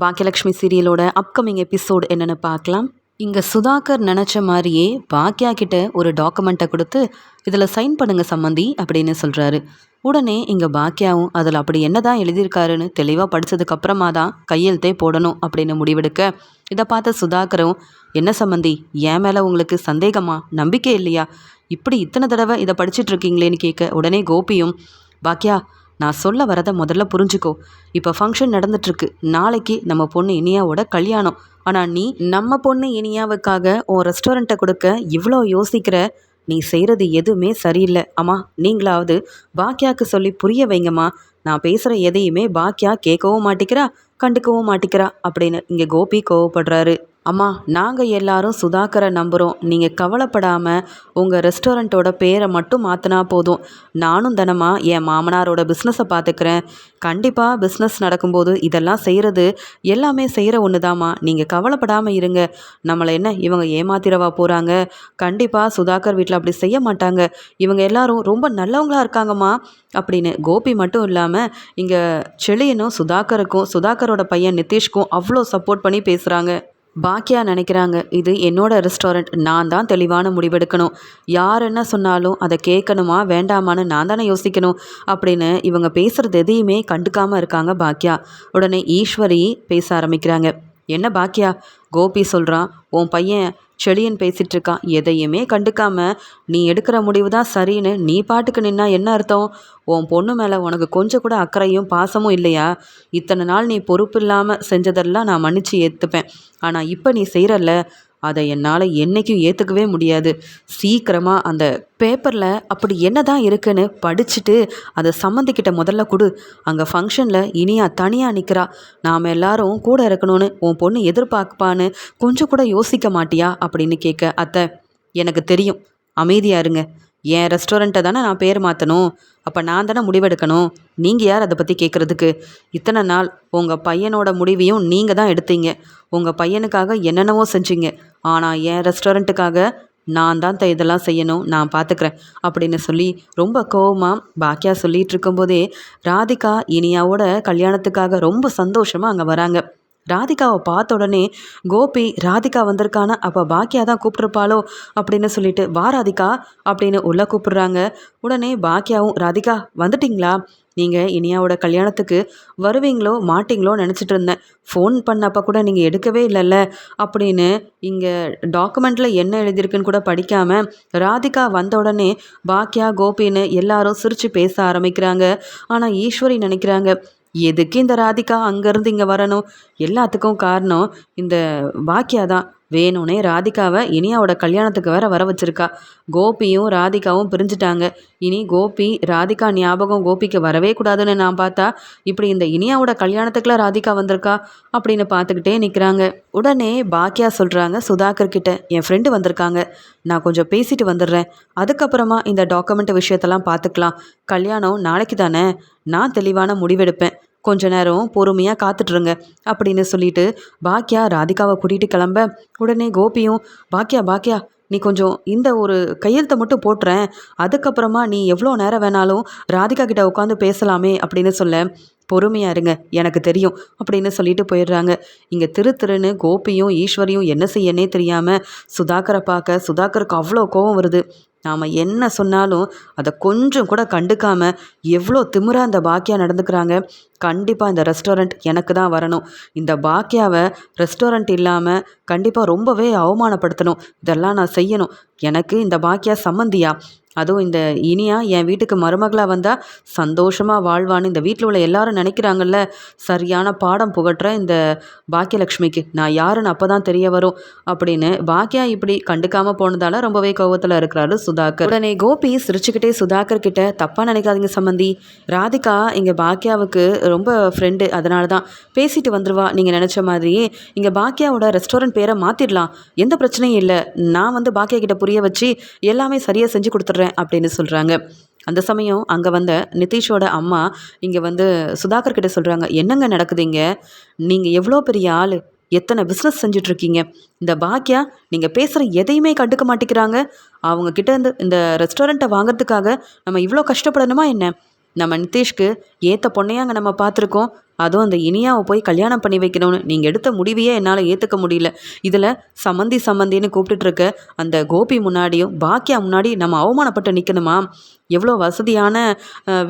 Bhagyalakshmi சீரியலோட upcoming episode என்னென்னு பார்க்கலாம். இங்கே சுதாகர் நினச்ச மாதிரியே பாக்கியா கிட்ட ஒரு டாக்குமெண்ட்டை கொடுத்து இதில் சைன் பண்ணுங்க சம்மந்தி அப்படின்னு சொல்கிறாரு உடனே இங்கே பாக்கியாவும் அதில் அப்படி என்ன தான் எழுதியிருக்காருன்னு தெளிவாக படித்ததுக்கப்புறமா தான் கையெழுத்தே போடணும் அப்படின்னு முடிவெடுக்க இதை பார்த்த சுதாகரும் என்ன சம்மந்தி என் மேலே உங்களுக்கு சந்தேகமா? நம்பிக்கை இல்லையா? இப்படி இத்தனை தடவை இதை படிச்சிட்டு இருக்கீங்களேன்னு கேட்க உடனே கோபியும் பாக்கியா நான் சொல்ல வரதை முதல்ல புரிஞ்சுக்கோ. இப்போ ஃபங்க்ஷன் நடந்துட்டுருக்கு. நாளைக்கு நம்ம பொண்ணு இனியாவோட கல்யாணம். ஆனால் நீ நம்ம பொண்ணு இனியாவுக்காக உன் ரெஸ்டாரண்ட்டை கொடுக்க இவ்வளோ யோசிக்கிற? நீ செய்கிறது எதுவுமே சரியில்லை. அம்மா நீங்களாவது பாக்கியாவுக்கு சொல்லி புரிய வைங்கம்மா. நான் பேசுகிற எதையுமே பாக்கியா கேட்கவும் மாட்டேங்கிறா கண்டுக்கவும் மாட்டேங்கிறா அப்படின்னு இங்கே கோபி கோவப்படுறாரு. அம்மா நாங்கள் எல்லாரும் சுதாகரை நம்புகிறோம் நீங்கள் கவலைப்படாமல் உங்கள் ரெஸ்டாரண்ட்டோட பேரை மட்டும் மாற்றினா போதும். நானும் தினமா என் மாமனாரோட பிஸ்னஸை பார்த்துக்கிறேன் கண்டிப்பாக பிஸ்னஸ் நடக்கும்போது இதெல்லாம் செய்கிறது எல்லாமே செய்கிற ஒன்று தாம்மா நீங்கள் கவலைப்படாமல் இருங்க. நம்மளை என்ன இவங்க ஏமாத்திரவா போகிறாங்க கண்டிப்பாக சுதாகர் வீட்டில் அப்படி செய்ய மாட்டாங்க. இவங்க எல்லாரும் ரொம்ப நல்லவங்களாக இருக்காங்கம்மா. அப்படின்னு கோபி மட்டும் இல்லாமல் இங்கே செழியனும் சுதாகருக்கும் சுதாகரோட பையன் நிதிஷ்க்கும் அவ்வளோ சப்போர்ட் பண்ணி பேசுகிறாங்க பாக்கியா நினைக்கிறாங்க இது என்னோட ரெஸ்டாரண்ட் நான் தான் தெளிவான முடிவெடுக்கணும். யார் என்ன சொன்னாலும் அதை கேட்கணுமா வேண்டாமான்னு நான் தானே யோசிக்கணும் அப்படின்னு இவங்க பேசுகிறது எதையுமே கண்டுக்காமல் இருக்காங்க பாக்கியா. உடனே ஈஸ்வரி பேச ஆரம்பிக்கிறாங்க என்ன பாக்கியா? கோபி சொல்கிறான் உன் பையன் செழியன் பேசிகிட்டு இருக்கான் எதையுமே கண்டுக்காம நீ எடுக்கிற முடிவு தான் சரின்னு நீ பாட்டுக்கு நின்னா என்ன அர்த்தம்? உன் பொண்ணு மேலே உனக்கு கொஞ்சம் கூட அக்கறையும் பாசமும் இல்லையா? இத்தனை நாள் நீ பொறுப்பு இல்லாமல் செஞ்சதெல்லாம் நான் மன்னிச்சு ஏற்றுப்பேன் ஆனால் இப்போ நீ செய்கிறல்ல அதை என்னால் என்றைக்கும் ஏற்றுக்கவே முடியாது. சீக்கிரமாக அந்த பேப்பரில் அப்படி என்ன தான் இருக்குன்னு படிச்சுட்டு அதை சம்மந்திக்கிட்ட முதல்ல கொடு. அங்கே ஃபங்க்ஷனில் இனியா தனியாக நிற்கிறா நாம் எல்லாரும் கூட இருக்கணும்னு உன் பொண்ணு எதிர்பார்ப்பான்னு கொஞ்சம் கூட யோசிக்க மாட்டியா? அப்படின்னு கேட்க அத்தை எனக்கு தெரியும். அமைதியாக இருங்க. என் ரெஸ்டாரண்ட்டை தானே நான் பேர் மாற்றணும் அப்போ நான் தானே முடிவெடுக்கணும். நீங்கள் யார் அதை பற்றி கேட்குறதுக்கு இத்தனை நாள் உங்கள் பையனோட முடிவையும் நீங்கள் தான் எடுத்தீங்க. உங்கள் பையனுக்காக என்னென்னவோ செஞ்சீங்க. ஆனால் என் ரெஸ்டாரண்ட்டுக்காக நான் தான் த இதெல்லாம் செய்யணும் நான் பார்த்துக்கிறேன் அப்படின்னு சொல்லி ரொம்ப கோவமாக பாக்கியா சொல்லிகிட்டு இருக்கும்போதே ராதிகா இனியாவோட கல்யாணத்துக்காக ரொம்ப சந்தோஷமாக அங்கே வராங்க. ராதிகாவை பார்த்த உடனே கோபி ராதிகா வந்திருக்கானா? அப்போ பாக்கியா தான் கூப்பிட்ருப்பாளோ அப்படின்னு சொல்லிட்டு வா ராதிகா அப்படின்னு உள்ளே கூப்பிடுறாங்க. உடனே பாக்கியாவும் ராதிகா வந்துட்டிங்களா? நீங்கள் இனியாவோட கல்யாணத்துக்கு வருவீங்களோ மாட்டிங்களோ நினச்சிட்டு இருந்தேன் ஃபோன் பண்ணப்போ கூட நீங்கள் எடுக்கவே இல்லைல்ல. அப்படின்னு இங்கே டாக்குமெண்ட்டில் என்ன எழுதியிருக்குன்னு கூட படிக்காமல் ராதிகா வந்த உடனே பாக்கியா கோபின்னு எல்லாரும் சிரித்து பேச ஆரம்பிக்கிறாங்க. ஆனால் ஈஸ்வரி நினைக்கிறாங்க எதுக்கு இந்த ராதிகா அங்கேருந்து இங்கே வரணும்? எல்லாத்துக்கும் காரணம் இந்த பாக்கியா தான். வேணும்னே ராதிகாவை இனியாவோட கல்யாணத்துக்கு வேற வர வச்சிருக்கா. கோபியும் ராதிகாவும் பிரிஞ்சுட்டாங்க. இனி கோபி ராதிகா ஞாபகம் கோபிக்கு வரவே கூடாதுன்னு நான் பார்த்தா இப்படி இந்த இனியாவோட கல்யாணத்துக்குலாம் ராதிகா வந்திருக்கா அப்படின்னு பார்த்துக்கிட்டே நிற்கிறாங்க உடனே பாக்கியா சொல்கிறாங்க சுதாகர் கிட்ட என் ஃப்ரெண்டு வந்திருக்காங்க. நான் கொஞ்சம் பேசிட்டு வந்துடுறேன். அதுக்கப்புறமா இந்த டாக்குமெண்ட் விஷயத்தெல்லாம் பார்த்துக்கலாம். கல்யாணம் நாளைக்கு தானே நான் தெளிவான முடிவெடுப்பேன். கொஞ்ச நேரம் பொறுமையாக காத்துட்ருங்க அப்படின்னு சொல்லிட்டு பாக்கியா ராதிகாவை கூட்டிகிட்டு கிளம்ப. உடனே கோபியும் பாக்கியா பாக்கியா நீ கொஞ்சம் இந்த ஒரு கையெழுத்தை மட்டும் போட்டுறேன். அதுக்கப்புறமா நீ எவ்வளோ நேரம் வேணாலும் ராதிகா கிட்ட உட்காந்து பேசலாமே அப்படின்னு சொல்ல பொறுமையாக இருங்க எனக்கு தெரியும் அப்படின்னு சொல்லிட்டு போயிடுறாங்க. இங்கே திரு திருன்னு கோபியும் ஈஸ்வரியும் என்ன செய்யனே தெரியாமல் சுதாகரை பார்க்க சுதாகருக்கு அவ்வளோ கோவம் வருது. நாம் என்ன சொன்னாலும் அதை கொஞ்சம் கூட கண்டுக்காம எவ்வளோ திமிராக அந்த பாக்கியா நடந்துக்கிறாங்க. கண்டிப்பாக இந்த ரெஸ்டாரண்ட் எனக்கு தான் வரணும். இந்த பாக்கியாவை ரெஸ்டாரண்ட் இல்லாமல் கண்டிப்பாக ரொம்பவே அவமானப்படுத்தணும். இதெல்லாம் நான் செய்யணும். எனக்கு இந்த பாக்கியா சம்மந்தியா? அதுவும் இந்த இனியா என் வீட்டுக்கு மருமகளாக வந்தால் சந்தோஷமாக வாழ்வான்னு இந்த வீட்டில் உள்ள எல்லாரும் நினைக்கிறாங்கல்ல. சரியான பாடம் புகட்டுற இந்த பாக்கியலக்ஷ்மிக்கு நான் யாருன்னு அப்போ தான் தெரிய வரும். அப்படின்னு பாக்கியா இப்படி கண்டுக்காமல் போனதால ரொம்பவே கோவத்தில் இருக்கிறாரு சுதாகர். உடனே கோபி சிரிச்சுக்கிட்டே சுதாகர் கிட்ட தப்பாக நினைக்காதீங்க சம்மந்தி ராதிகா இங்கே பாக்கியாவுக்கு ரொம்ப ஃப்ரெண்டு அதனால தான். பேசிட்டு வந்துருவா நீங்கள் நினச்ச மாதிரியே. இங்கே பாக்கியாவோட ரெஸ்டாரண்ட் பேரை மாற்றிடலாம் எந்த பிரச்சனையும் இல்லை. நான் வந்து பாக்கியா கிட்ட புரிய வச்சு எல்லாமே சரியாக செஞ்சு கொடுத்துட்றேன். அப்படின்னு சொல்கிறாங்க அந்த சமயம் அங்கே வந்த நிதிஷோட அம்மா இங்கே வந்து சுதாகர் கிட்ட சொல்கிறாங்க என்னங்க நடக்குதுங்க நீங்கள் எவ்வளோ பெரிய ஆள்? எத்தனை பிஸ்னஸ் செஞ்சிட்ருக்கீங்க? இந்த பாக்கியா நீங்கள் பேசுகிற எதையுமே கண்டுக்க மாட்டேங்கிறாங்க. அவங்க கிட்ட இருந்து இந்த ரெஸ்டாரண்ட்டை வாங்குறதுக்காக நம்ம இவ்வளோ கஷ்டப்படணுமா என்ன? நம்ம நிதிஷ்க்கு ஏற்ற பொண்ணையாங்க நம்ம பார்த்துருக்கோம் அதுவும் அந்த இனியாவை போய் கல்யாணம் பண்ணி வைக்கணும்னு. நீங்கள் எடுத்த முடிவையே என்னால் ஏற்றுக்க முடியல. இதில் சம்மந்தி சம்மந்தின்னு கூப்பிட்டுட்டு இருக்க அந்த கோபி முன்னாடியும் பாக்கியா முன்னாடி நம்ம அவமானப்பட்டு நிற்கணுமா எவ்வளோ வசதியான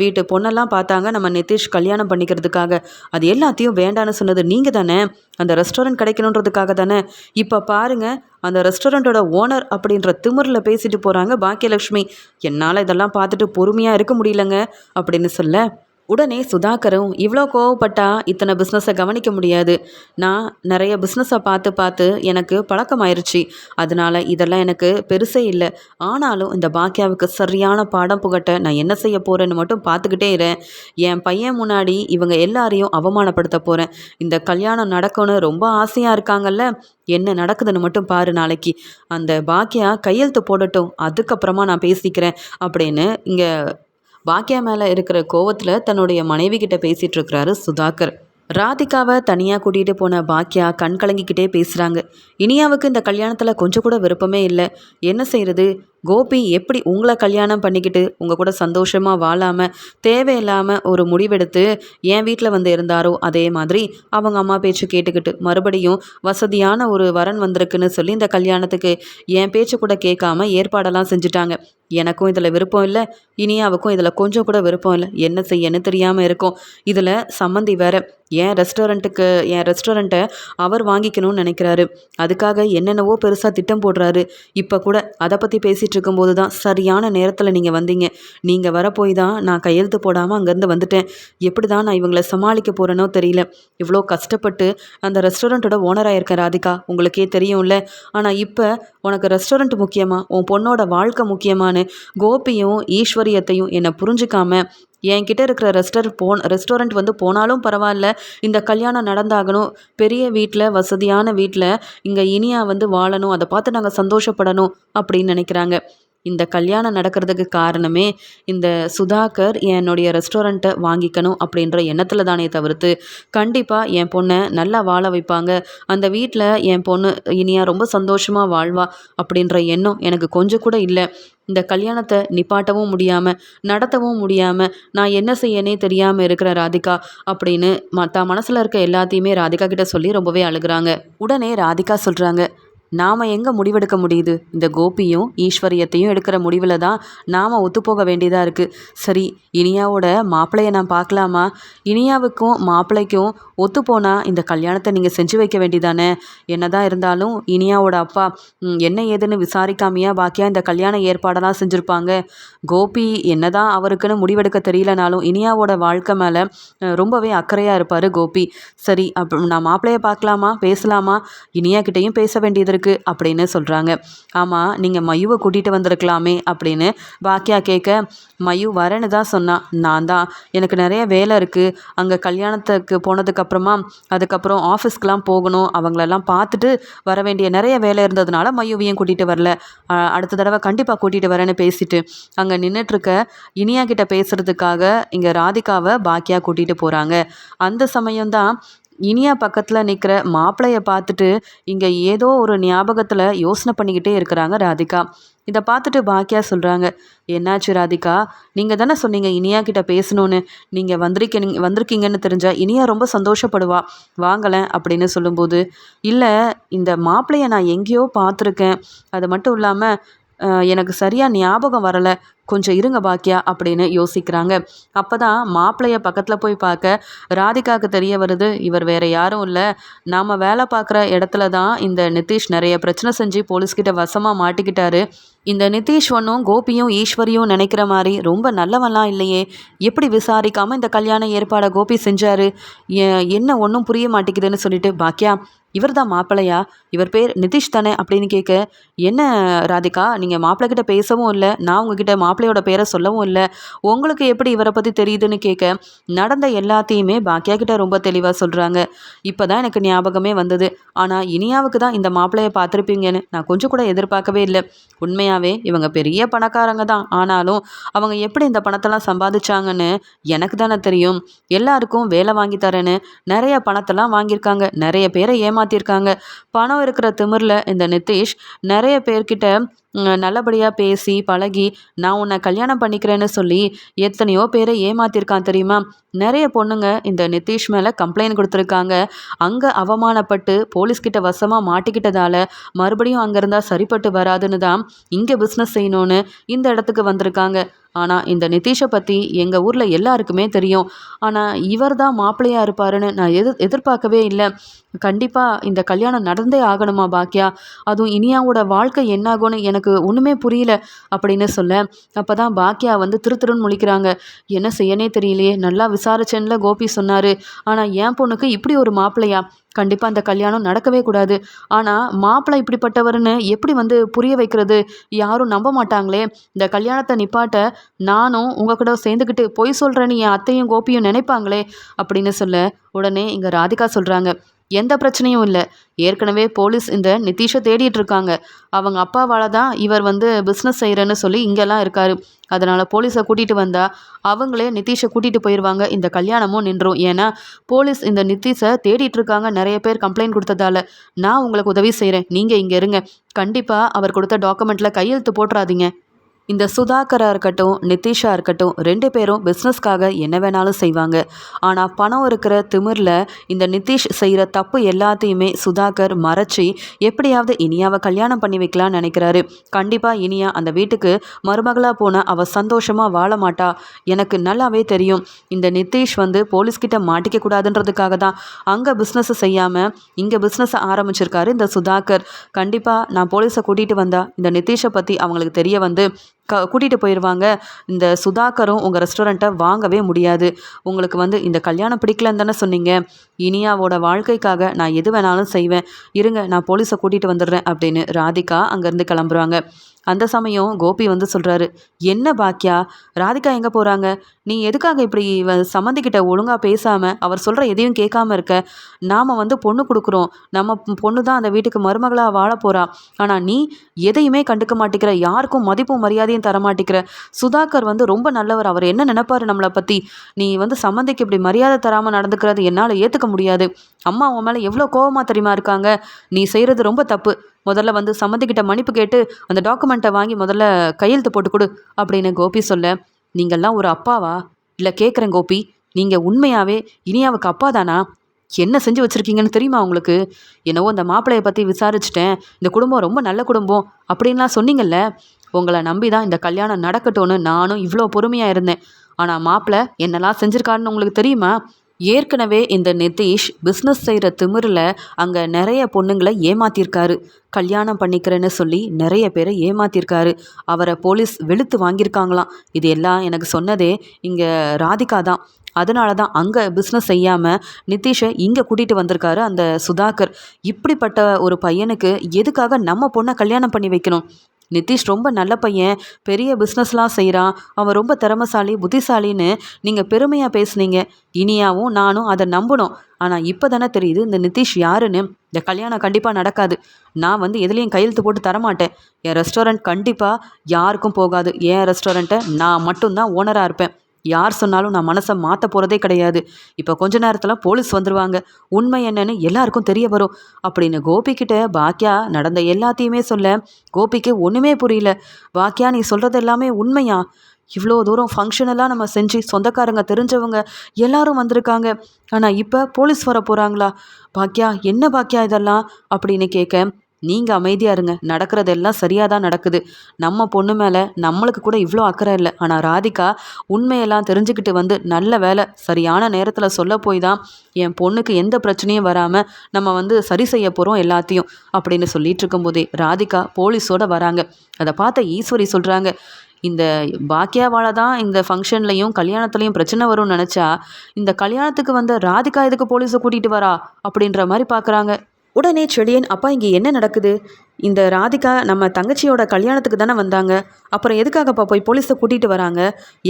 வீட்டு பொண்ணெல்லாம் பார்த்தாங்க நம்ம நிதிஷ் கல்யாணம் பண்ணிக்கிறதுக்காக. அது எல்லாத்தையும் வேண்டான்னு சொன்னது நீங்கள் தானே? அந்த ரெஸ்டாரண்ட் கிடைக்கணுன்றதுக்காக தானே? இப்போ பாருங்கள் அந்த ரெஸ்டாரண்ட்டோட ஓனர் அப்படின்ற திமிரில் பேசிட்டு போகிறாங்க பாக்கியலக்ஷ்மி என்னால் இதெல்லாம் பார்த்துட்டு பொறுமையாக இருக்க முடியலங்க. அப்படின்னு சொல்ல உடனே சுதாகரும் இவ்வளோ கோவப்பட்டா இத்தனை பிஸ்னஸை கவனிக்க முடியாது. நான் நிறைய பிஸ்னஸை பார்த்து பார்த்து எனக்கு பழக்கமாயிருச்சு. அதனால் இதெல்லாம் எனக்கு பெருசே இல்லை. ஆனாலும் இந்த பாக்கியாவுக்கு சரியான பாடம் புகட்ட நான் என்ன செய்ய போகிறேன்னு மட்டும் பார்த்துக்கிட்டே இருறேன் என் பையன் முன்னாடி இவங்க எல்லாரையும் அவமானப்படுத்த போகிறேன் இந்த கல்யாணம் நடக்கணும்னு ரொம்ப ஆசையாக இருக்காங்கல்ல? என்ன நடக்குதுன்னு மட்டும் பாரு நாளைக்கு. அந்த பாக்கியா கையெழுத்து போடட்டும். அதுக்கப்புறமா நான் பேசிக்கிறேன். அப்படின்னு இங்கே பாக்கியா மேலே இருக்கிற கோவத்தில் தன்னுடைய மனைவி கிட்ட பேசிகிட்டு இருக்கிறாரு சுதாகர். ராதிகாவை தனியாக கூட்டிகிட்டு போன பாக்கியா கண் கலங்கிக்கிட்டே பேசுகிறாங்க இனியாவுக்கு இந்த கல்யாணத்தில் கொஞ்சம் கூட விருப்பமே இல்லை. என்ன செய்கிறது கோபி எப்படி உங்களை கல்யாணம் பண்ணிக்கிட்டு உங்கள் கூட சந்தோஷமாக வாழாமல் தேவையில்லாமல் ஒரு முடிவெடுத்து என் வீட்டில் வந்து இருந்தாரோ அதே மாதிரி அவங்க அம்மா பேச்சு கேட்டுக்கிட்டு மறுபடியும் வசதியான ஒரு வரன் வந்திருக்குன்னு சொல்லி இந்த கல்யாணத்துக்கு என் பேச்சு கூட கேட்காம ஏற்பாடெல்லாம் செஞ்சுட்டாங்க. எனக்கும் இதில் விருப்பம் இல்லை இனியாவுக்கும் இதில் கொஞ்சம் கூட விருப்பம் இல்லை. என்ன செய்யன்னு தெரியாமல் இருக்கும். இதில் சம்மந்தி வேற என் ரெஸ்டாரண்ட்டுக்கு என் ரெஸ்டாரண்ட்டை அவர் வாங்கிக்கணும்னு நினைக்கிறாரு. அதுக்காக என்னென்னவோ பெருசாக திட்டம் போடுறாரு. இப்போ கூட அதை பற்றி பேசிகிட்டு இருக்கும்போது தான் சரியான நேரத்தில் நீங்கள் வந்தீங்க. நீங்கள் வரப்போய் தான் நான் கையெழுத்து போடாமல் அங்கேருந்து வந்துட்டேன். எப்படி தான் நான் இவங்களை சமாளிக்க போகிறேனோ தெரியல. இவ்வளோ கஷ்டப்பட்டு அந்த ரெஸ்டாரண்ட்டோட ஓனராக இருக்கேன் ராதிகா. உங்களுக்கே தெரியும்ல. ஆனால் இப்போ உனக்கு ரெஸ்டாரண்ட் முக்கியமாக உன் பொண்ணோட வாழ்க்கை முக்கியமானு கோபியும் ஈஸ்வரியத்தையும் என்னை புரிஞ்சுக்காம என்கிட்ட இருக்கிற ரெஸ்டர் போன் ரெஸ்டாரண்ட் வந்து போனாலும் பரவாயில்ல. இந்த கல்யாணம் நடந்தாகணும். பெரிய வீட்டில் வசதியான வீட்டில் இங்கே இனியா வந்து வாழணும். அதை பார்த்து நாங்கள் சந்தோஷப்படணும் அப்படின்னு நினைக்கிறாங்க. இந்த கல்யாணம் நடக்கிறதுக்கு காரணமே இந்த சுதாகர் என்னுடைய ரெஸ்டாரண்ட்டை வாங்கிக்கணும் அப்படின்ற எண்ணத்தில் தானே தவிர்த்து. கண்டிப்பாக என் பொண்ணை நல்லா வாழ வைப்பாங்க. அந்த வீட்டில் என் பொண்ணு இனியா ரொம்ப சந்தோஷமாக வாழ்வா அப்படின்ற எண்ணம் எனக்கு கொஞ்சம் கூட இல்லை. இந்த கல்யாணத்தை நிப்பாட்டவும் முடியாமல் நடத்தவும் முடியாமல் நான் என்ன செய்யனே தெரியாமல் இருக்கிற ராதிகா அப்படின்னு மற்ற மனசில் இருக்க எல்லாத்தையுமே ராதிகா கிட்ட சொல்லி ரொம்பவே அழுகிறாங்க. உடனே ராதிகா சொல்கிறாங்க நாம் எங்கே முடிவெடுக்க முடியுது? இந்த கோபியும் ஈஸ்வரியத்தையும் எடுக்கிற முடிவில் தான் நாம் ஒத்துப்போக வேண்டியதாக இருக்குது சரி இனியாவோட மாப்பிள்ளையை நான் பார்க்கலாமா? இனியாவுக்கும் மாப்பிள்ளைக்கும் ஒத்துப்போனால் இந்த கல்யாணத்தை நீங்கள் செஞ்சு வைக்க வேண்டியதானே? என்னதான் இருந்தாலும் இனியாவோட அப்பா என்ன ஏதுன்னு விசாரிக்காமையா பாக்கியா இந்த கல்யாண ஏற்பாடெல்லாம் செஞ்சுருப்பாங்க? கோபி என்னதான் அவருக்குன்னு முடிவெடுக்க தெரியலனாலும் இனியாவோட வாழ்க்கை மேலே ரொம்பவே அக்கறையாக இருப்பார் கோபி. சரி அப் நான் மாப்பிள்ளையை பார்க்கலாமா? பேசலாமா? இனியா கிட்டேயும் பேச வேண்டியது இருக்குது அப்படின்னு சொல்கிறாங்க ஆமாம் நீங்கள் மயுவை கூட்டிகிட்டு வந்திருக்கலாமே அப்படின்னு பாக்கியா கேட்க மயு வரேன்னு தான் சொன்னான் நான் தான். எனக்கு நிறைய வேலை இருக்குது அங்கே கல்யாணத்துக்கு போனதுக்கப்புறமா அதுக்கப்புறம் ஆஃபீஸ்க்கெலாம் போகணும். அவங்களெல்லாம் பார்த்துட்டு வர வேண்டிய நிறைய வேலை இருந்ததுனால மயுவையும் கூட்டிகிட்டு வரல. அடுத்த தடவை கண்டிப்பாக கூட்டிகிட்டு வரேன்னு பேசிட்டு அங்கே நின்றுட்டுருக்க இனியா கிட்ட பேசுகிறதுக்காக இங்கே ராதிகாவை பாக்கியா கூட்டிகிட்டு போகிறாங்க அந்த சமயம்தான் இனியா பக்கத்தில் நிற்கிற மாப்பிள்ளைய பார்த்துட்டு இங்கே ஏதோ ஒரு ஞாபகத்தில் யோசனை பண்ணிக்கிட்டே இருக்கிறாங்க ராதிகா. இதை பார்த்துட்டு பாக்கியா சொல்கிறாங்க என்னாச்சு ராதிகா? நீங்கள் தானே சொன்னீங்க இனியா கிட்ட பேசணுன்னு நீங்கள் வந்திருக்கீங்க வந்திருக்கீங்கன்னு தெரிஞ்சால் இனியா ரொம்ப சந்தோஷப்படுவா. வாங்கலேன் அப்படின்னு சொல்லும்போது இல்லை இந்த மாப்பிள்ளைய நான் எங்கேயோ பார்த்துருக்கேன். அது மட்டும் இல்லாமல் எனக்கு சரியாக ஞாபகம் வரலை. கொஞ்சம் இருங்க பாக்கியா அப்படின்னு யோசிக்கிறாங்க. அப்போ தான் மாப்பிள்ளைய பக்கத்தில் போய் பார்க்க ராதிகாவுக்கு தெரிய வருது இவர் வேற யாரும் இல்லை. நாம் வேலை பார்க்குற இடத்துல தான் இந்த நிதிஷ் நிறைய பிரச்சனை செஞ்சு போலீஸ்கிட்ட வசமாக மாட்டிக்கிட்டாரு. இந்த நிதிஷ் ஒன்றும் கோபியும் ஈஸ்வரியும் நினைக்கிற மாதிரி ரொம்ப நல்லவன்லாம் இல்லையே. எப்படி விசாரிக்காமல் இந்த கல்யாண ஏற்பாடை கோபி செஞ்சார்? என்ன ஒன்றும் புரிய மாட்டேங்குதுன்னு சொல்லிட்டு பாக்கியா இவர் தான் மாப்பிள்ளையா? இவர் பேர் நிதிஷ் தானே அப்படின்னு கேட்க என்ன ராதிகா நீங்கள் மாப்பிள்ளை கிட்ட பேசவும் இல்லை நான் உங்ககிட்ட மாப்பிள்ளையோட பேரை சொல்லவும் இல்லை. உங்களுக்கு எப்படி இவரை பற்றி தெரியுதுன்னு கேட்க நடந்த எல்லாத்தையுமே பாக்கியா கிட்ட ரொம்ப தெளிவாக சொல்கிறாங்க இப்போ தான் எனக்கு ஞாபகமே வந்தது. ஆனால் இனியாவுக்கு தான் இந்த மாப்பிள்ளையை பார்த்துருப்பீங்கன்னு நான் கொஞ்சம் கூட எதிர்பார்க்கவே இல்லை. உண்மையாக உண்மையாகவே இவங்க பெரிய பணக்காரங்க தான். ஆனாலும் அவங்க எப்படி இந்த பணத்தெல்லாம் சம்பாதிச்சாங்கன்னு எனக்கு தானே தெரியும். எல்லாருக்கும் வேலை வாங்கி தரேன்னு நிறைய பணத்தெல்லாம் வாங்கியிருக்காங்க. நிறைய பேரை ஏமாத்திருக்காங்க பணம் இருக்கிற திமிரில் இந்த நிதிஷ் நிறைய பேர்கிட்ட நல்லபடியாக பேசி பழகி நான் உன்னை கல்யாணம் பண்ணிக்கிறேன்னு சொல்லி எத்தனையோ பேரை ஏமாத்திருக்கான் தெரியுமா? நிறைய பொண்ணுங்க இந்த நிதிஷ் மேலே கம்ப்ளைண்ட் கொடுத்துருக்காங்க. அங்கே அவமானப்பட்டு போலீஸ்கிட்ட வசமாக மாட்டிக்கிட்டதால மறுபடியும் அங்கே இருந்தால் சரிப்பட்டு வராதுன்னு தான் இங்கே பிஸ்னஸ் செய்யணும்னு இந்த இடத்துக்கு வந்திருக்காங்க. ஆனால் இந்த நிதிஷை பற்றி எங்கள் ஊரில் எல்லாருக்குமே தெரியும். ஆனால் இவர் தான் மாப்பிள்ளையாக இருப்பாருன்னு நான் எதிர் எதிர்பார்க்கவே இல்லை. கண்டிப்பாக இந்த கல்யாணம் நடந்தே ஆகணுமா பாக்கியா அதுவும் இனியாவோட வாழ்க்கை என்னாகும்னு எனக்கு ஒன்றுமே புரியல அப்படின்னு சொல்ல. அப்போ தான் பாக்கியா வந்து திரு திருன்னு முழிக்கிறாங்க. என்ன செய்யனே தெரியலையே நல்லா விசாரிச்சேன்ல கோபி சொன்னார். ஆனால் என் பொண்ணுக்கு இப்படி ஒரு மாப்பிள்ளையா? கண்டிப்பாக அந்த கல்யாணம் நடக்கவே கூடாது. ஆனால் மாப்பிள்ளை இப்படிப்பட்டவர்னு எப்படி வந்து புரிய வைக்கிறது? யாரும் நம்ப மாட்டாங்களே. இந்த கல்யாணத்தை நிப்பாட்ட நானும் உங்கள் கூட சேர்ந்துக்கிட்டு பொய் சொல்கிறேன்னு என் அத்தையும் கோபியும் நினைப்பாங்களே அப்படின்னு சொல்ல உடனே இங்கே ராதிகா சொல்கிறாங்க எந்த பிரச்சனையும் இல்லை. ஏற்கனவே போலீஸ் இந்த நிதிஷை தேடிட்டு இருக்காங்க. அவங்க அப்பாவால் தான் இவர் வந்து பிஸ்னஸ் செய்கிறேன்னு சொல்லி இங்கெல்லாம் இருக்கார். அதனால் போலீஸை கூட்டிகிட்டு வந்தால் அவங்களே நிதிஷை கூட்டிகிட்டு போயிடுவாங்க இந்த கல்யாணமும் நின்றோம். ஏன்னா போலீஸ் இந்த நிதிஷை தேடிட்டு இருக்காங்க. நிறைய பேர் கம்ப்ளைண்ட் கொடுத்ததால நான் உங்களுக்கு உதவி செய்கிறேன் நீங்கள் இங்கே இருங்க. கண்டிப்பாக அவர் கொடுத்த டாக்குமெண்ட்டில் கையெழுத்து போட்டுறாதீங்க. இந்த சுதாகராக இருக்கட்டும் நிதிஷா இருக்கட்டும் ரெண்டு பேரும் பிஸ்னஸ்க்காக என்ன வேணாலும் செய்வாங்க. ஆனால் பணம் இருக்கிற திமிரில் இந்த நிதிஷ் செய்கிற தப்பு எல்லாத்தையுமே சுதாகர் மறைச்சி எப்படியாவது இனியாவை கல்யாணம் பண்ணி வைக்கலாம்னு நினைக்கிறாரு. கண்டிப்பாக இனியா அந்த வீட்டுக்கு மருமகளாக போனால் அவள் சந்தோஷமாக வாழ மாட்டா. எனக்கு நல்லாவே தெரியும். இந்த நிதிஷ் வந்து போலீஸ்கிட்ட மாட்டிக்க கூடாதுன்றதுக்காக தான் அங்கே பிஸ்னஸை செய்யாமல் இங்கே பிஸ்னஸை ஆரம்பிச்சிருக்காரு இந்த சுதாகர். கண்டிப்பாக நான் போலீஸை கூட்டிகிட்டு வந்தால் இந்த நிதிஷை பற்றி அவங்களுக்கு தெரிய வந்து க கூட்டிகிட்டு போயிடுவாங்க இந்த சுதாகரும் உங்கள் ரெஸ்டாரண்ட்டை வாங்கவே முடியாது. உங்களுக்கு வந்து இந்த கல்யாணம் பிடிக்கலன்னு தானே சொன்னீங்க. இனியாவோட வாழ்க்கைக்காக நான் எது வேணாலும் செய்வேன். இருங்க நான் போலீஸை கூட்டிகிட்டு வந்துடுறேன் அப்படின்னு ராதிகா அங்கேருந்து கிளம்புறாங்க. அந்த சமயம் கோபி வந்து சொல்கிறாரு என்ன பாக்கியா? ராதிகா எங்கே போகிறாங்க நீ எதுக்காக இப்படி சம்மந்திக்கிட்ட ஒழுங்காக பேசாமல் அவர் சொல்கிற எதையும் கேட்காம இருக்க? நாம் வந்து பொண்ணு கொடுக்குறோம். நம்ம பொண்ணு தான் அந்த வீட்டுக்கு மருமகளாக வாழ போகிறா ஆனால் நீ எதையுமே கண்டுக்க மாட்டேங்கிற யாருக்கும் மதிப்பும் மரியாதையும் தர மாட்டேங்கிற. சுதாகர் வந்து ரொம்ப நல்லவர். அவர் என்ன நினைப்பாரு நம்மளை பற்றி நீ வந்து சம்மந்திக்கு இப்படி மரியாதை தராமல் நடந்துக்கிறது என்னால் ஏற்றுக்க முடியாது. அம்மா உன் மேலே எவ்வளோ கோபமாக தெரியுமா இருக்காங்க? நீ செய்கிறது ரொம்ப தப்பு. முதல்ல வந்து சம்மந்திக்கிட்ட மன்னிப்பு கேட்டு அந்த டாக்குமெண்ட்டை வாங்கி முதல்ல கையெழுத்து போட்டு கொடு அப்படின்னு கோபி சொல்ல நீங்கள்லாம் ஒரு அப்பாவா? இல்லை கேட்குறேன் கோபி. நீங்கள் உண்மையாகவே இனியாவுக்கு அப்பா தானா என்ன செஞ்சு வச்சுருக்கீங்கன்னு தெரியுமா உங்களுக்கு? என்னவோ அந்த மாப்பிள்ளையை பற்றி விசாரிச்சிட்டேன். இந்த குடும்பம் ரொம்ப நல்ல குடும்பம். அப்படின்லாம் சொன்னீங்கல்ல? உங்களை நம்பி தான் இந்த கல்யாணம் நடக்கட்டும்னு நானும் இவ்வளோ பொறுமையாக இருந்தேன். ஆனால் மாப்பிள்ளை என்னெல்லாம் செஞ்சுருக்காருன்னு உங்களுக்கு தெரியுமா? ஏற்கனவே இந்த நிதிஷ் பிஸ்னஸ் செய்கிற திமிரில் அங்கே நிறைய பொண்ணுங்களை ஏமாத்திருக்காரு. கல்யாணம் பண்ணிக்கிறேன்னு சொல்லி நிறைய பேரை ஏமாத்திருக்காரு. அவரை போலீஸ் வெளுத்து வாங்கியிருக்காங்களாம். இது எல்லாம் எனக்கு சொன்னதே இங்கே ராதிகா தான் அதனால தான் அங்கே பிஸ்னஸ் செய்யாமல் நிதிஷை இங்கே கூட்டிகிட்டு வந்திருக்காரு அந்த சுதாகர். இப்படிப்பட்ட ஒரு பையனுக்கு எதுக்காக நம்ம பொண்ணை கல்யாணம் பண்ணி வைக்கணும்? நிதிஷ் ரொம்ப நல்ல பையன் பெரிய பிஸ்னஸ்லாம் செய்கிறான் அவன் ரொம்ப திறமசாலி புத்திசாலின்னு நீங்கள் பெருமையாக பேசுனீங்க. இனியாவும் நானும் அதை நம்பணும். ஆனால் இப்போ தானே தெரியுது இந்த நிதிஷ் யாருன்னு. இந்த கல்யாணம் கண்டிப்பாக நடக்காது. நான் வந்து எதுலேயும் கையெழுத்து போட்டு தரமாட்டேன். என் ரெஸ்டாரண்ட் கண்டிப்பாக யாருக்கும் போகாது. என் ரெஸ்டாரண்ட்டை நான் மட்டும்தான் ஓனராக இருப்பேன். யார் சொன்னாலும் நான் மனசை மாற்ற போகிறதே கிடையாது. இப்போ கொஞ்ச நேரத்தில் போலீஸ் வந்துடுவாங்க உண்மை என்னன்னு எல்லாருக்கும் தெரிய வரும். அப்படின்னு கோபிக்கிட்ட பாக்கியா நடந்த எல்லாத்தையுமே சொல்ல கோபிக்கு ஒன்றுமே புரியல. பாக்கியா நீ சொல்கிறது எல்லாமே உண்மையா? இவ்வளோ தூரம் ஃபங்க்ஷனெல்லாம் நம்ம செஞ்சு சொந்தக்காரங்க தெரிஞ்சவங்க எல்லாரும் வந்திருக்காங்க. ஆனால் இப்போ போலீஸ் வர போகிறாங்களா பாக்கியா என்ன பாக்கியா இதெல்லாம்? அப்படின்னு கேட்க நீங்கள் அமைதியாக இருங்க. நடக்கிறதெல்லாம் சரியாக தான் நடக்குது. நம்ம பொண்ணு மேலே நம்மளுக்கு கூட இவ்வளோ அக்கறை இல்லை. ஆனால் ராதிகா உண்மையெல்லாம் தெரிஞ்சுக்கிட்டு வந்து நல்ல வேலை சரியான நேரத்தில் சொல்ல போய் தான் என் பொண்ணுக்கு எந்த பிரச்சனையும் வராமல் நம்ம வந்து சரி செய்ய போகிறோம் எல்லாத்தையும் அப்படின்னு சொல்லிட்டு இருக்கும்போதே ராதிகா போலீஸோடு வராங்க. அதை பார்த்த ஈஸ்வரி சொல்கிறாங்க இந்த பாக்கியாவால் தான் இந்த ஃபங்க்ஷன்லையும் கல்யாணத்துலேயும் பிரச்சனை வரும்னு நினச்சா இந்த கல்யாணத்துக்கு வந்த ராதிகா எதுக்கு போலீஸை கூட்டிகிட்டு வரா? அப்படின்ற மாதிரி பார்க்குறாங்க உடனே செடியன் அப்பா இங்கே என்ன நடக்குது? இந்த ராதிகா நம்ம தங்கச்சியோட கல்யாணத்துக்கு தானே வந்தாங்க. அப்புறம் எதுக்காகப்பா போய் போலீஸை கூட்டிகிட்டு வராங்க?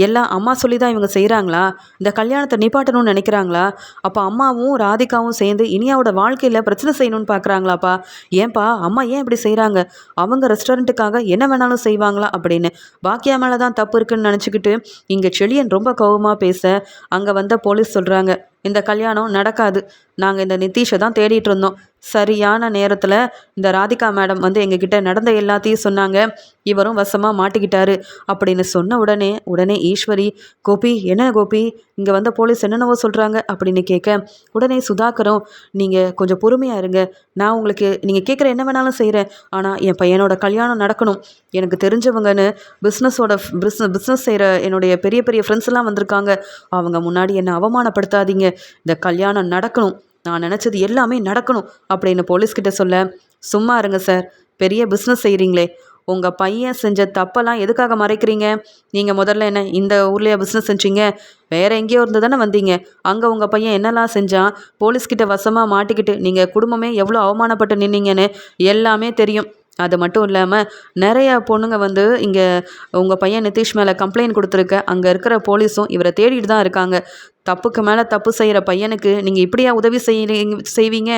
எல்லாம் அம்மா சொல்லி தான் இவங்க செய்கிறாங்களா இந்த கல்யாணத்தை நிப்பாட்டணும்னு நினைக்கிறாங்களா? அப்போ அம்மாவும் ராதிகாவும் சேர்ந்து இனியாவோட வாழ்க்கையில் பிரச்சனை செய்யணும்னு பார்க்குறாங்களாப்பா ஏன்பா அம்மா ஏன் இப்படி செய்கிறாங்க அவங்க ரெஸ்டாரண்ட்டுக்காக என்ன வேணாலும் செய்வாங்களா அப்படின்னு. பாக்கியா மேலே தான் தப்பு இருக்குன்னு நினச்சிக்கிட்டு இங்கே செழியன் ரொம்ப கோபமாக பேச அங்கே வந்த போலீஸ் சொல்கிறாங்க இந்த கல்யாணம் நடக்காது. நாங்கள் இந்த நிதிஷை தான் தேடிட்டு இருந்தோம். சரியான நேரத்தில் இந்த ராதிகா மேடம் மேடம் வந்து எங்ககிட்ட நடந்த எல்லாத்தையும் சொன்னாங்க. இவரும் வசமாக மாட்டிக்கிட்டாரு. அப்படின்னு சொன்ன உடனே உடனே ஈஸ்வரி கோபி என்ன கோபி? இங்கே வந்த போலீஸ் என்னென்னவோ சொல்கிறாங்க அப்படின்னு கேட்க உடனே சுதாகரும் நீங்கள் கொஞ்சம் பொறுமையாக இருங்க. நான் உங்களுக்கு நீங்கள் கேட்குற என்ன வேணாலும் செய்கிறேன் ஆனால் என் பையனோட கல்யாணம் நடக்கணும். எனக்கு தெரிஞ்சவங்கன்னு பிஸ்னஸோட பிஸ்னஸ் பிஸ்னஸ் செய்கிற என்னுடைய பெரிய பெரிய ஃப்ரெண்ட்ஸ் எல்லாம் வந்திருக்காங்க. அவங்க முன்னாடி என்னை அவமானப்படுத்தாதீங்க. இந்த கல்யாணம் நடக்கணும். நான் நினச்சது எல்லாமே நடக்கணும் அப்படின்னு போலீஸ்கிட்ட சொல்ல சும்மா இருங்க சார். பெரிய பிஸ்னஸ் செய்கிறீங்களே உங்கள் பையன் செஞ்ச தப்பெல்லாம் எதுக்காக மறைக்கிறீங்க? நீங்கள் முதல்ல என்ன இந்த ஊர்லேயே பிஸ்னஸ் செஞ்சீங்க? வேறு எங்கேயோ இருந்து தானே வந்தீங்க. அங்கே உங்கள் பையன் என்னெல்லாம் செஞ்சான்? போலீஸ்கிட்ட வசமாக மாட்டிக்கிட்டு நீங்கள் குடும்பமே எவ்வளோ அவமானப்பட்டு நின்னீங்கன்னு எல்லாமே தெரியும். அது மட்டும் இல்லாமல் நிறைய பொண்ணுங்க வந்து இங்கே உங்கள் பையன் நிதிஷ் மேலே கம்ப்ளைண்ட் கொடுத்துருக்க. அங்கே இருக்கிற போலீஸும் இவரை தேடிட்டு தான் இருக்காங்க. தப்புக்கு மேலே தப்பு செய்கிற பையனுக்கு நீங்கள் இப்படியா உதவி செய்யறீங்க செய்வீங்க?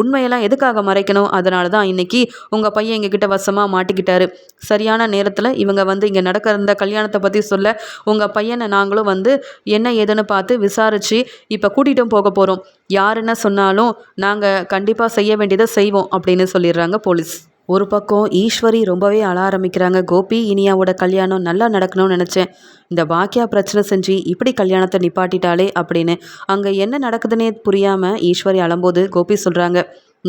உண்மையெல்லாம் எதுக்காக மறைக்கணும்? அதனால தான் இன்றைக்கி உங்கள் பையன் எங்ககிட்ட வசமாக மாட்டிக்கிட்டாரு. சரியான நேரத்தில் இவங்க வந்து இங்கே நடக்கிற இந்த கல்யாணத்தை பற்றி சொல்ல உங்கள் பையனை நாங்களும் வந்து என்ன ஏதுன்னு பார்த்து விசாரித்து இப்போ கூட்டிகிட்டும் போக போகிறோம் யார் என்ன சொன்னாலும் நாங்கள் கண்டிப்பாக செய்ய வேண்டியதை செய்வோம் அப்படின்னு சொல்லிடுறாங்க போலீஸ். ஒரு பக்கம் ஈஸ்வரி ரொம்பவே அழ ஆரம்பிக்கிறாங்க. கோபி இனியாவோட கல்யாணம் நல்லா நடக்கணும்னு நினச்சேன். இந்த பாக்கியா பிரச்சனை செஞ்சு இப்படி கல்யாணத்தை நிப்பாட்டிட்டாலே அப்படின்னு. அங்கே என்ன நடக்குதுன்னே புரியாமல் ஈஸ்வரி அழும்போது கோபி சொல்கிறாங்க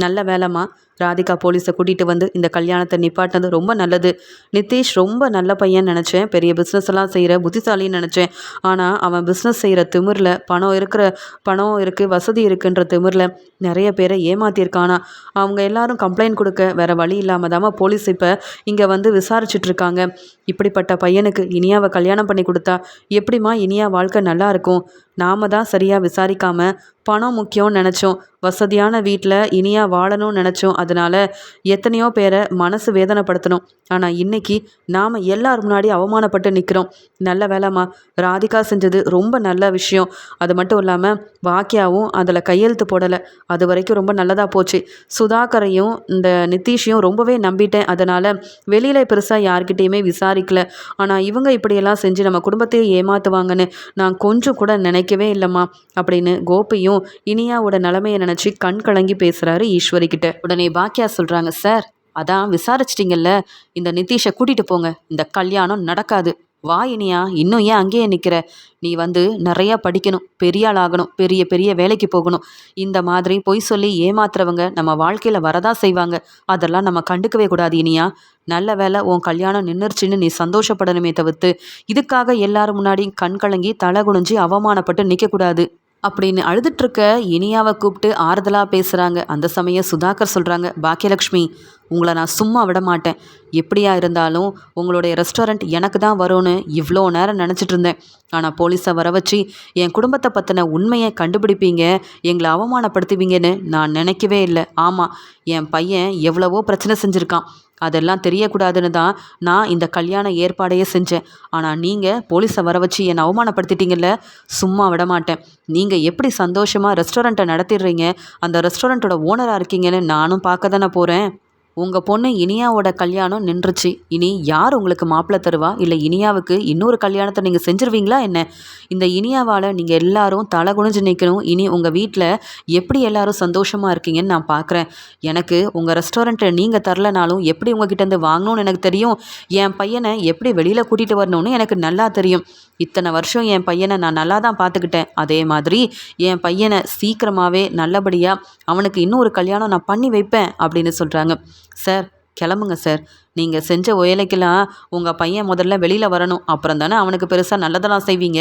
நல்ல வேலைம்மா. ராதிகா போலீஸை கூட்டிகிட்டு வந்து இந்த கல்யாணத்தை நிப்பாட்டினது ரொம்ப நல்லது. நிதிஷ் ரொம்ப நல்ல பையன் நினச்சேன். பெரிய பிஸ்னஸ் எல்லாம் செய்கிற புத்திசாலின்னு நினச்சேன். ஆனால் அவன் பிஸ்னஸ் செய்கிற திமிரில் பணம் இருக்கிற பணம் இருக்குது வசதி இருக்குன்ற திமிரில் நிறைய பேரை ஏமாற்றிருக்கானா அவங்க எல்லாரும் கம்ப்ளைண்ட் கொடுக்க வேறு வழி இல்லாமல் தாம போலீஸ் இப்போ இங்கே வந்து விசாரிச்சிட்ருக்காங்க இப்படிப்பட்ட பையனுக்கு இனியாவை கல்யாணம் பண்ணி கொடுத்தா எப்படிம்மா இனியா வாழ்க்கை நல்லாயிருக்கும் நாம தான் சரியாக விசாரிக்காமல் பணம் முக்கியம்னு நினச்சோம். வசதியான வீட்டில் இனியாக வாழணும்னு நினச்சோம். அதனால் எத்தனையோ பேரை மனசு வேதனைப்படுத்தணும். ஆனால் இன்றைக்கி நாம் எல்லார் முன்னாடி அவமானப்பட்டு நிற்கிறோம் நல்ல வேலைம்மா ராதிகா செஞ்சது ரொம்ப நல்ல விஷயம். அது மட்டும் இல்லாமல் வாக்கியாவும் அதில் கையெழுத்து போடலை. அது வரைக்கும் ரொம்ப நல்லதாக போச்சு. சுதாகரையும் இந்த நிதிஷையும் ரொம்பவே நம்பிட்டேன். அதனால் வெளியில் பெருசாக யார்கிட்டேயுமே விசாரிக்கல. ஆனால் இவங்க இப்படியெல்லாம் செஞ்சு நம்ம குடும்பத்தையே ஏமாற்றுவாங்கன்னு நான் கொஞ்சம் கூட நினைக்கவே இல்லைம்மா அப்படின்னு கோபியும் இனியாவோட நிலமையை நினச்சி கண் கலங்கி பேசுகிறாரு ஈஸ்வரி கிட்ட. உடனே பாக்கியா சொல்கிறாங்க சார் அதான் விசாரிச்சிட்டிங்கல்ல இந்த நிதிஷை கூட்டிகிட்டு போங்க இந்த கல்யாணம் நடக்காது. வா இனியா இன்னும் ஏன் அங்கேயே நிற்கிற நீ வந்து நிறையா படிக்கணும் பெரிய ஆள் ஆகணும் பெரிய பெரிய வேலைக்கு போகணும். இந்த மாதிரி பொய் சொல்லி ஏமாத்துறவங்க நம்ம வாழ்க்கையில் வரதான் செய்வாங்க. அதெல்லாம் நம்ம கண்டுக்கவே கூடாது இனியா. நல்ல வேலை உன் கல்யாணம் நின்றுச்சுன்னு நீ சந்தோஷப்படணுமே தவிர்த்து இதுக்காக எல்லாரும் முன்னாடியும் கண் கலங்கி தலை குனிஞ்சு அவமானப்பட்டு நிற்கக்கூடாது அப்படின்னு அழுதுட்ருக்க இனியாவை கூப்பிட்டு ஆறுதலாக பேசுகிறாங்க அந்த சமயம் சுதாகர் சொல்கிறாங்க பாக்கியலக்ஷ்மி உங்களை நான் சும்மா விட மாட்டேன். எப்படியா இருந்தாலும் உங்களுடைய ரெஸ்டாரண்ட் எனக்கு தான் வரும்னு இவ்வளோ நேரம் நினச்சிட்டு இருந்தேன். ஆனால் போலீஸை வர வச்சு என் குடும்பத்தை பற்றின உண்மையை கண்டுபிடிப்பீங்க எங்களை அவமானப்படுத்துவீங்கன்னு நான் நினைக்கவே இல்லை. ஆமாம் என் பையன் எவ்வளவோ பிரச்சனை செஞ்சுருக்கான். அதெல்லாம் தெரியக்கூடாதுன்னு தான் நான் இந்த கல்யாண ஏற்பாடையே செஞ்சேன். ஆனால் நீங்கள் போலீஸை வர வச்சு என்னை அவமானப்படுத்திட்டீங்கல்ல? சும்மா விட மாட்டேன் நீங்கள் எப்படி சந்தோஷமாக ரெஸ்டாரண்ட்டை நடத்திடுறீங்க? அந்த ரெஸ்டாரண்ட்டோட ஓனராக இருக்கீங்கன்னு நானும் பார்க்க தானே போகிறேன் உங்கள் பொண்ணு இனியாவோட கல்யாணம் நின்றுச்சு. இனி யார் உங்களுக்கு மாப்பிள்ளை தருவா? இல்லை இனியாவுக்கு இன்னொரு கல்யாணத்தை நீங்கள் செஞ்சுருவீங்களா என்ன? இந்த இனியாவால் நீங்கள் எல்லாரும் தலை குனிஞ்சு நிற்கணும் இனி உங்கள் வீட்டில் எப்படி எல்லாரும் சந்தோஷமாக இருக்கீங்கன்னு நான் பார்க்குறேன் எனக்கு உங்கள் ரெஸ்டாரண்ட்டை நீங்கள் தரலனாலும் எப்படி உங்ககிட்டேருந்து வாங்கணும்னு எனக்கு தெரியும். என் பையனை எப்படி வெளியில் கூட்டிகிட்டு வரணும்னு எனக்கு நல்லா தெரியும். இத்தனை வருஷம் என் பையனை நான் நல்லா தான் பார்த்துக்கிட்டேன் அதே மாதிரி என் பையனை சீக்கிரமாகவே நல்லபடியாக அவனுக்கு இன்னொரு கல்யாணம் நான் பண்ணி வைப்பேன் அப்படின்னு சொல்கிறாங்க சார் கிளம்புங்க சார். நீங்கள் செஞ்ச வேலைக்கெல்லாம் உங்கள் பையன் முதல்ல வெளியில் வரணும். அப்புறம் தானே அவனுக்கு பெருசாக நல்லதெல்லாம் செய்வீங்க?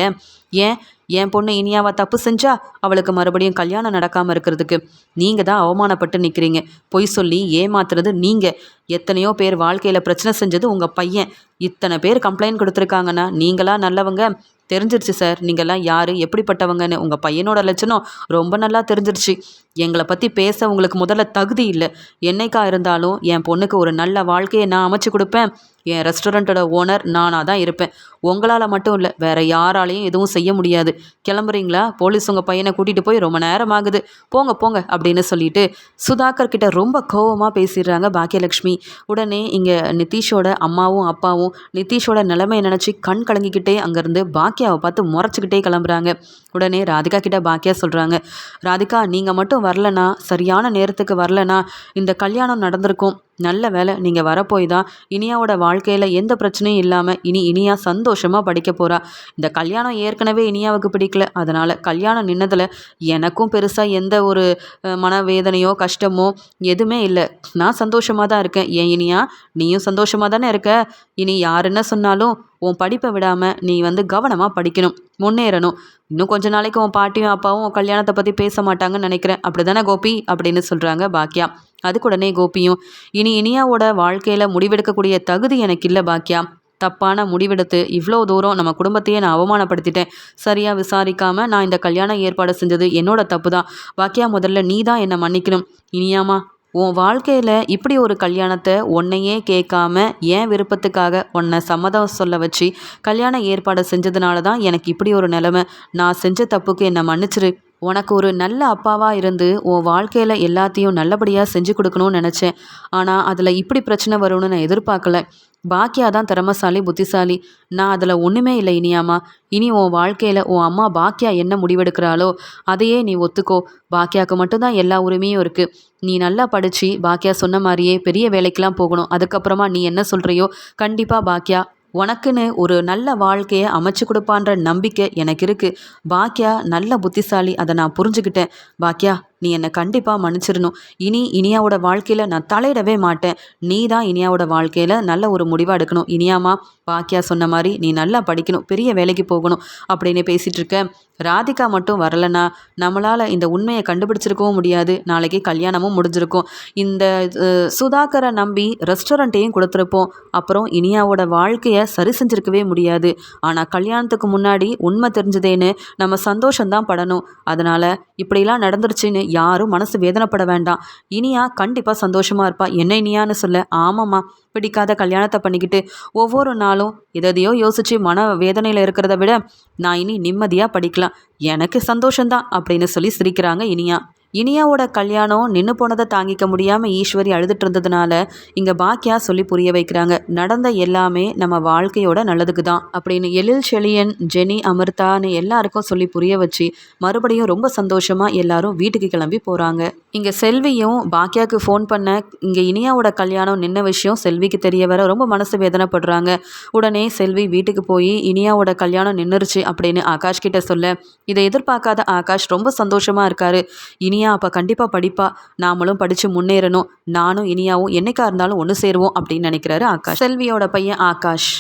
ஏன்? என் பொண்ணு இனியாவா தப்பு செஞ்சா அவளுக்கு மறுபடியும் கல்யாணம் நடக்காமல் இருக்கிறதுக்கு. நீங்கள் தான் அவமானப்பட்டு நிற்கிறீங்க பொய் சொல்லி ஏமாத்துறது நீங்கள் எத்தனையோ பேர் வாழ்க்கையில் பிரச்சனை செஞ்சது உங்கள் பையன். இத்தனை பேர் கம்ப்ளைண்ட் கொடுத்துருக்காங்கன்னா நீங்களா நல்லவங்க? தெரிஞ்சிருச்சு சார். நீங்கள்லாம் யார்? எப்படிப்பட்டவங்கன்னு உங்கள் பையனோட லட்சணம் ரொம்ப நல்லா தெரிஞ்சிருச்சு. எங்களை பற்றி பேச உங்களுக்கு முதல்ல தகுதி இல்லை. என்னைக்கா இருந்தாலும் என் பொண்ணுக்கு ஒரு நல்ல வாழ்க்கையை நான் அமைச்சு கொடுப்பேன். என் ரெஸ்டாரண்ட்டோட ஓனர் நானாக தான் இருப்பேன். உங்களால் மட்டும் இல்லை வேறு யாராலையும் எதுவும் செய்ய முடியாது. கிளம்புறீங்களா? போலீஸ் உங்கள் பையனை கூட்டிகிட்டு போய் ரொம்ப நேரம் ஆகுது. போங்க போங்க அப்படின்னு சொல்லிட்டு சுதாகர் கிட்ட ரொம்ப கோவமாக பேசிடுறாங்க பாக்கியலக்ஷ்மி. உடனே இங்கே நிதிஷோட அம்மாவும் அப்பாவும் நிதிஷோட நிலைமையை நினச்சி கண் கலங்கிக்கிட்டே அங்கேருந்து பாக்கியாவை பார்த்து முறைச்சிக்கிட்டே கிளம்புறாங்க. உடனே ராதிகா கிட்ட பாக்கியா சொல்கிறாங்க ராதிகா நீங்கள் மட்டும் வரலனா சரியான நேரத்துக்கு வரலனா இந்த கல்யாணம் நடந்திருக்கும். நல்ல வேலை நீங்கள் வரப்போய் தான் இனியாவோட வாழ்க்கையில் எந்த பிரச்சனையும் இல்லாமல் இனி இனியா சந்தோஷமாக படிக்க போகிறா இந்த கல்யாணம் ஏற்கனவே இனியாவுக்கு பிடிக்கல. அதனால் கல்யாணம் நின்னதில் எனக்கும் பெருசாக எந்த ஒரு மனவேதனையோ கஷ்டமோ எதுவுமே இல்லை. நான் சந்தோஷமாக தான் இருக்கேன். ஏன் இனியா நீயும் சந்தோஷமாக தானே இருக்க? இனி யார் என்ன சொன்னாலும் உன் படிப்பை விடாமல் நீ வந்து கவனமாக படிக்கணும் முன்னேறணும். இன்னும் கொஞ்ச நாளைக்கு உன் பாட்டியும் அப்பாவும் கல்யாணத்தை பற்றி பேச மாட்டாங்கன்னு நினைக்கிறேன். அப்படி தானே கோபி? அப்படின்னு சொல்கிறாங்க பாக்கியா அதுக்குடனே கோபியும் இனி இனியாவோட வாழ்க்கையில் முடிவெடுக்கக்கூடிய தகுதி எனக்கு இல்லை பாக்கியா தப்பான முடிவெடுத்து இவ்வளோ தூரம் நம்ம குடும்பத்தையே நான் அவமானப்படுத்திட்டேன். சரியாக விசாரிக்காமல் நான் இந்த கல்யாணம் ஏற்பாடு செஞ்சது என்னோட தப்பு தான் பாக்கியா முதல்ல நீ தான் என்னை மன்னிக்கணும். இனியாமா உன் வாழ்க்கையில் இப்படி ஒரு கல்யாணத்தை உன்னையே கேட்காம ஏன் விருப்பத்துக்காக உன்னை சம்மதம் சொல்ல வச்சு கல்யாணம் ஏற்பாடு செஞ்சதுனால தான் எனக்கு இப்படி ஒரு நிலமை. நான் செஞ்ச தப்புக்கு என்னை மன்னிச்சிரு. உனக்கு ஒரு நல்ல அப்பாவாக இருந்து உன் வாழ்க்கையில் எல்லாத்தையும் நல்லபடியாக செஞ்சு கொடுக்கணும்னு நினச்சேன். ஆனால் அதில் இப்படி பிரச்சனை வரும்னு நான் எதிர்பார்க்கல. பாக்கியா தான் திறமசாலி புத்திசாலி. நான் அதில் ஒன்றுமே இல்லை இனியாமா. இனி உன் வாழ்க்கையில் உன் அம்மா பாக்கியா என்ன முடிவெடுக்கிறாளோ அதையே நீ ஒத்துக்கோ. பாக்கியாவுக்கு மட்டும்தான் எல்லா உரிமையும் இருக்குது நீ நல்லா படித்து பாக்கியா சொன்ன மாதிரியே பெரிய வேலைக்கெலாம் போகணும். அதுக்கப்புறமா நீ என்ன சொல்கிறியோ கண்டிப்பாக பாக்கியா உனக்குன்னு ஒரு நல்ல வாழ்க்கையை அமைச்சு கொடுப்பான்ற நம்பிக்கை எனக்கு இருக்குது பாக்கியா நல்ல புத்திசாலி. அதை நான் புரிஞ்சுக்கிட்டேன். பாக்கியா நீ என்னை கண்டிப்பாக மன்னிச்சிடணும். இனி இனியாவோட வாழ்க்கையில் நான் தலையிடவே மாட்டேன். நீ தான் இனியாவோட வாழ்க்கையில் நல்ல ஒரு முடிவாக எடுக்கணும். இனியாமா பாக்கியா சொன்ன மாதிரி நீ நல்லா படிக்கணும். பெரிய வேலைக்கு போகணும் அப்படின்னு பேசிகிட்டு இருக்க. ராதிகா மட்டும் வரலனா நம்மளால் இந்த உண்மையை கண்டுபிடிச்சிருக்கவும் முடியாது. நாளைக்கு கல்யாணமும் முடிஞ்சிருக்கும். இந்த சுதாகரை நம்பி ரெஸ்டாரண்ட்டையும் கொடுத்துருப்போம். அப்புறம் இனியாவோட வாழ்க்கையை சரி செஞ்சிருக்கவே முடியாது. ஆனால் கல்யாணத்துக்கு முன்னாடி உண்மை தெரிஞ்சதேன்னு நம்ம சந்தோஷம்தான் படணும். அதனால் இப்படிலாம் நடந்துருச்சுன்னு யாரும் மனசு வேதனைப்பட வேண்டாம். இனியா கண்டிப்பாக சந்தோஷமாக இருப்பா. என்ன இனியான்னு சொல்ல. ஆமாம்மா. பிடிக்காத கல்யாணத்தை பண்ணிக்கிட்டு ஒவ்வொரு நாளும் எதையோ யோசித்து மன வேதனையில் இருக்கிறத விட நான் இனி நிம்மதியாக படிக்கலாம். எனக்கு சந்தோஷந்தான் அப்படின்னு சொல்லி சிரிக்கிறாங்க இனியா. இனியாவோட கல்யாணம் நின்று போனதை தாங்கிக்க முடியாமல் ஈஸ்வரி அழுதுட்டு இருந்ததுனால இங்கே பாக்கியா சொல்லி புரிய வைக்கிறாங்க. நடந்த எல்லாமே நம்ம வாழ்க்கையோட நல்லதுக்கு தான் அப்படின்னு எழில் செழியன் ஜெனி அமிர்தான்னு எல்லாருக்கும் சொல்லி புரிய வச்சு மறுபடியும் ரொம்ப சந்தோஷமாக எல்லாரும் வீட்டுக்கு கிளம்பி போகிறாங்க இங்கே செல்வியும் பாக்கியாவுக்கு ஃபோன் பண்ண இங்கே இனியாவோட கல்யாணம் நின்ன விஷயம் செல்விக்கு தெரிய வர ரொம்ப மனசு வேதனைப்படுறாங்க. உடனே செல்வி வீட்டுக்கு போய் இனியாவோட கல்யாணம் நின்றுருச்சு அப்படின்னு ஆகாஷ் கிட்ட சொல்ல இதை எதிர்பார்க்காத ஆகாஷ் ரொம்ப சந்தோஷமாக இருக்காரு. இனியா இனியா அப்போ கண்டிப்பாக படிப்பா. நாமளும் படித்து முன்னேறணும். நானும் இனியாவும் என்னைக்கா இருந்தாலும் ஒன்று சேருவோம் அப்படின்னு நினைக்கிறாரு ஆகாஷ். செல்வியோட பையன் ஆகாஷ்.